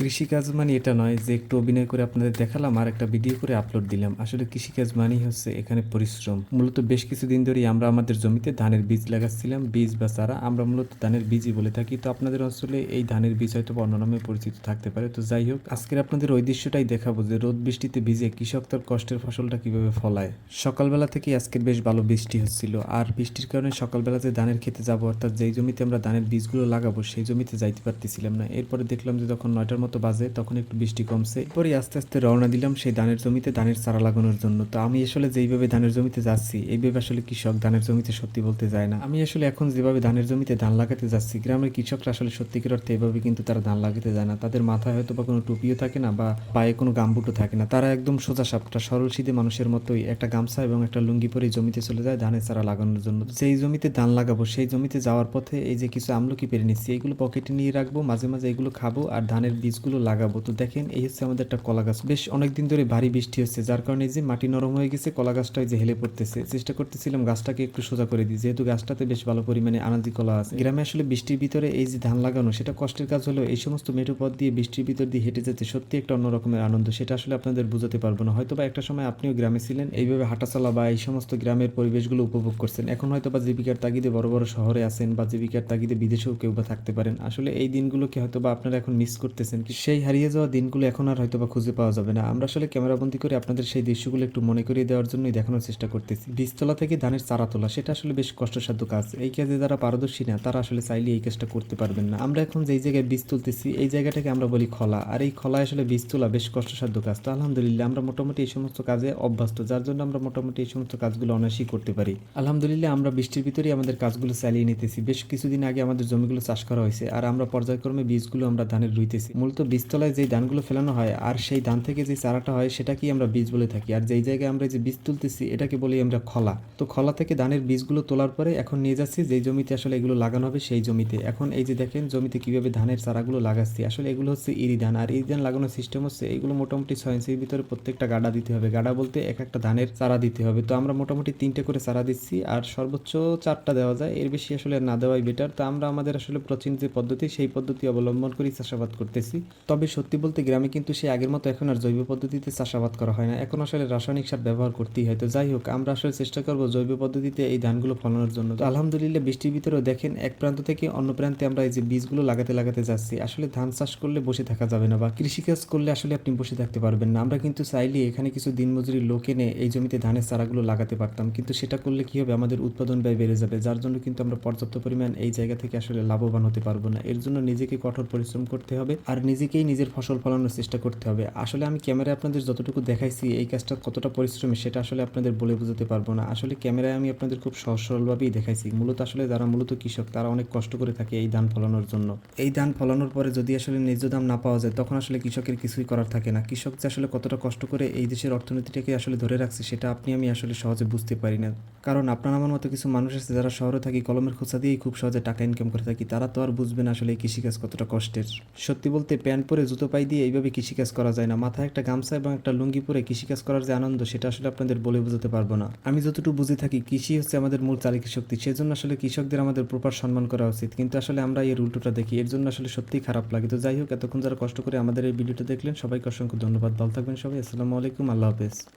কৃষিকাজ মানে এটা নয় যে একটু অভিনয় করে আপনাদের দেখালাম, আর একটা ভিডিও করে আপলোড দিলাম। আসলে কৃষিকাজ মানেই হচ্ছে এখানে পরিশ্রম। মূলত বেশ কিছুদিন ধরেই আমরা আমাদের জমিতে ধানের বীজ লাগাচ্ছিলাম, বীজ বা চারা। আমরা মূলত ধানের বীজই বলে থাকি। তো আপনাদের অঞ্চলে এই ধানের বীজ হয়তো অন্য নামে পরিচিত থাকতে পারে। তো যাই হোক, আজকের আপনাদের ওই দৃশ্যটাই দেখাবো যে রোদ বৃষ্টিতে ভিজে কৃষক তার কষ্টের ফসলটা কীভাবে ফলায়। সকালবেলা থেকে আজকের বেশ ভালো বৃষ্টি হচ্ছিল। আর বৃষ্টির কারণে সকালবেলা যে ধানের খেতে যাব, অর্থাৎ যেই জমিতে আমরা ধানের বীজগুলো লাগাবো, সেই জমিতে যাইতে পারতেছিলাম না। এরপরে দেখলাম যে যখন নয়টার মতো বাজে, তখন একটু বৃষ্টি কমছে। পরে আস্তে আস্তে রওনা দিলাম সেই ধানের জমিতে, ধানের চারা লাগানোর জন্য। তো আমি আসলে যেইভাবে ধানের জমিতে যাচ্ছি, এইভাবে আসলে কৃষক ধানের জমিতে সত্যি বলতে যায় না। আমি আসলে এখন যেভাবে ধানের জমিতে ধান লাগাতে যাচ্ছি, গ্রামের কৃষকরা আসলে সত্যিকার অর্থে এভাবে কিন্তু তারা ধান লাগাতে যায় না। তাদের মাথায় হয়তো বা কোনো টুপিও থাকে না বা পায়ে কোনো গামবুটও থাকে না। তারা একদম সোজা সাপটা, সরল সিধে মানুষের মতোই একটা গামছা এবং একটা লুঙ্গি পরে জমিতে চলে যায় ধানের চারা লাগানোর জন্য। যেই জমিতে ধান লাগাবো, সেই জমিতে যাওয়ার পথে এই যে কিছু আমলকি পেরে নিচ্ছি এইগুলো পকেটে নিয়ে রাখব, মাঝে মাঝে এগুলো খাব আর ধানের বীজগুলো লাগাবো। তো দেখেন, এই হচ্ছে আমাদের একটা কলা গাছ। বেশ অনেকদিন ধরে ভারী বৃষ্টি হচ্ছে, যার কারণে যে মাটি নরম হয়ে গেছে, কলা গাছটা যে হেলে পড়তেছে। চেষ্টা করতেছিলাম গাছটাকে একটু সোজা করে দিই, যেহেতু গাছটাতে বেশ ভালো পরিমাণে আনাজি কলা আছে। গ্রামে আসলে বৃষ্টির ভিতরে এই যে ধান লাগানো, সেটা কষ্টের কাজ হলেও এই সমস্ত মেঠো পথ দিয়ে বৃষ্টির ভিতর দিয়ে হেঁটে যেতে সত্যি একটা অন্য রকমের আনন্দ। সেটা আসলে আপনাদের বোঝাতে পারব না। হয়তো বা একটা সময় আপনিও গ্রামে ছিলেন, এইভাবে হাঁটাচলা বা এই সমস্ত গ্রামের পরিবেশগুলো উপভোগ করছেন। এখন হয়তো বা জীবিকার তাগিদে বড় বড় শহরে আছেন বা জীবিকার তাগিদে বিদেশেও কেউ বা থাকতে পারেন। আসলে এই দিনগুলোকে হয়তো বা আপনারা এখন মিস করতেছেন। সেই হারিয়ে যাওয়া দিনগুলো এখন আর হয়তো বা খুঁজে পাওয়া যাবে না। আমরা আসলে ক্যামেরাবন্দি করে আপনাদের সেই দৃশ্যগুলো একটু মনে করিয়ে দেওয়ার জন্যই দেখানোর চেষ্টা করতেছি। বীজতলা থেকে ধানের চারা তোলা সেটা আসলে বেশ কষ্টসাধ্য কাজ। এই কাজে যারা পারদর্শী না, তারা আসলে চাইলে এই কাজটা করতে পারবেন না। আমরা এখন যেই জায়গায় বীজ তুলতেছি, এই জায়গাটাকে আমরা বলি খলা। আর এই খলায় আসলে বীজ তোলা বেশ কষ্টসাধ্য কাজ। তো আলহামদুলিল্লাহ আমরা মোটামুটি এই সমস্ত কাজে অভ্যস্ত, যার জন্য আমরা মোটামুটি এই সমস্ত কাজগুলো অনায়াসই করতে পারি। আলহামদুলিল্লাহ আমরা বৃষ্টির ভিতরেই আমাদের কাজগুলো চালিয়ে নিতেছি। বেশ কিছুদিন আগে আমাদের জমিগুলো চাষ করা হয়েছে। আর আমরা পর্যায়ক্রমে বীজগুলো আমরা ধানের রুইতেছি। মূলত বীজতলায় যেই ধানগুলো ফেলানো হয় আর সেই ধান থেকে যে চারাটা হয় সেটাকেই আমরা বীজ বলে থাকি? আর যেই জায়গায় আমরা যে বীজ তুলতেছি, এটাকে বলি আমরা খলা। তো খলা থেকে ধানের বীজগুলো তোলার পরে এখন নিয়ে যাচ্ছি, যেই জমিতে আসলে এগুলো লাগানো হবে সেই জমিতে। এখন এই যে দেখেন, জমিতে কীভাবে ধানের চারাগুলো লাগাচ্ছি। আসলে এগুলো হচ্ছে ইরি ধান, আর ইরি ধান লাগানোর সিস্টেম হচ্ছে এগুলো মোটামুটি ছয় ইঞ্চির ভিতরে প্রত্যেকটা গাডা দিতে হবে। গাডা বলতে এক একটা ধানের চারা দিতে হবে। তো আমরা মোটামুটি তিনটে করে চারা দিচ্ছি, আর সর্বোচ্চ চারটা দেওয়া যায়। এর বেশি আসলে না দেওয়াই বেটার তো আমরা আমাদের আসলে প্রাচীন যে পদ্ধতি, সেই পদ্ধতি অবলম্বন করেই চাষাবাদ করতেছি। তবে সত্যি বলতে গ্রামে কিন্তু সে আগের মতো এখন আর জৈব পদ্ধতিতে চাষাবাদ করা হয় না। এখন আসলে রাসায়নিক সার ব্যবহার করতেই হয়। তো যাই হোক, আমরা আসলে চেষ্টা করব জৈব পদ্ধতিতে এই ধানগুলো ফলানোর জন্য। তো আলহামদুলিল্লাহ বৃষ্টির ভিতরেও দেখেন, এক প্রান্ত থেকে অন্য প্রান্তে আমরা এই যে বীজগুলো লাগাতে লাগাতে যাচ্ছি। আসলে ধান চাষ করলে বসে থাকা যাবে না বা কৃষিকাজ করলে আসলে আপনি বসে থাকতে পারবেন না। আমরা কিন্তু চাইলে এখানে কিছু দিনমজুরি লোক এনে এই জমিতে ধানের চারাগুলো লাগাতে পারতাম। কিন্তু সেটা করলে কি হবে? আমাদের উৎপাদন ব্যয় বেড়ে যাবে। যার জন্য কিন্তু আমরা পর্যাপ্ত পরিমাণ এই জায়গা থেকে আসলে লাভবান হতে পারব না। এর জন্য নিজেকে কঠোর পরিশ্রম করতে হবে। আর নিজেকেই নিজের ফসল ফলানোর চেষ্টা করতে হবে। আসলে আমি ক্যামেরায় আপনাদের যতটুকু দেখাইছি, এই কাজটা কতটা পরিশ্রমী সেটা আসলে আপনাদের বলে বোঝাতে পারব না। আসলে ক্যামেরায় আমি আপনাদের খুব সহজ সরলভাবেই দেখাইছি। মূলত আসলে যারা মূলত কৃষক, তারা অনেক কষ্ট করে থাকে এই ধান ফলানোর জন্য। এই ধান ফলানোর পরে যদি আসলে ন্যায্য দাম না পাওয়া যায়, তখন আসলে কৃষকের কিছুই করার থাকে না। কৃষক যে আসলে কতটা কষ্ট করে এই দেশের অর্থনীতিটাকে আসলে ধরে রাখছে, সেটা আপনি, আমি আসলে সহজে বুঝতে পারি না। কারণ আপনার আমার মতো কিছু মানুষ আছে যারা শহরে থাকি, কলমের খোঁচা দিয়েই খুব সহজে টাকা ইনকাম করে থাকি, তারা তো আর বুঝবে না আসলে এই কৃষিকাজ কতটা কষ্টের। সত্যি বলতে প্যান্ট পরে জুতো পাই দিয়ে এইভাবে কৃষিকাজ করা যায় না। মাথায় একটা গামছা এবং একটা লুঙ্গি পরে কৃষিকাজ করার যে আনন্দ, সেটা আসলে আপনাদের বলে বোঝাতে পারব না। আমি যতটুকু বুঝে থাকি, কৃষি হচ্ছে আমাদের মূল চালিকা শক্তি। সেজন্য আসলে কৃষকদের আমাদের প্রপার সম্মান করা উচিত। কিন্তু আসলে আমরা এর উল্টোটা দেখি, এর জন্য আসলে সত্যিই খারাপ লাগে। তো যাই হোক, এতক্ষণ যারা কষ্ট করে আমাদের এই ভিডিওটা দেখলেন, সবাইকে অসংখ্য ধন্যবাদ। ভালো থাকবেন সবাই, আসসালামু আলাইকুম, আল্লাহ হাফেজ।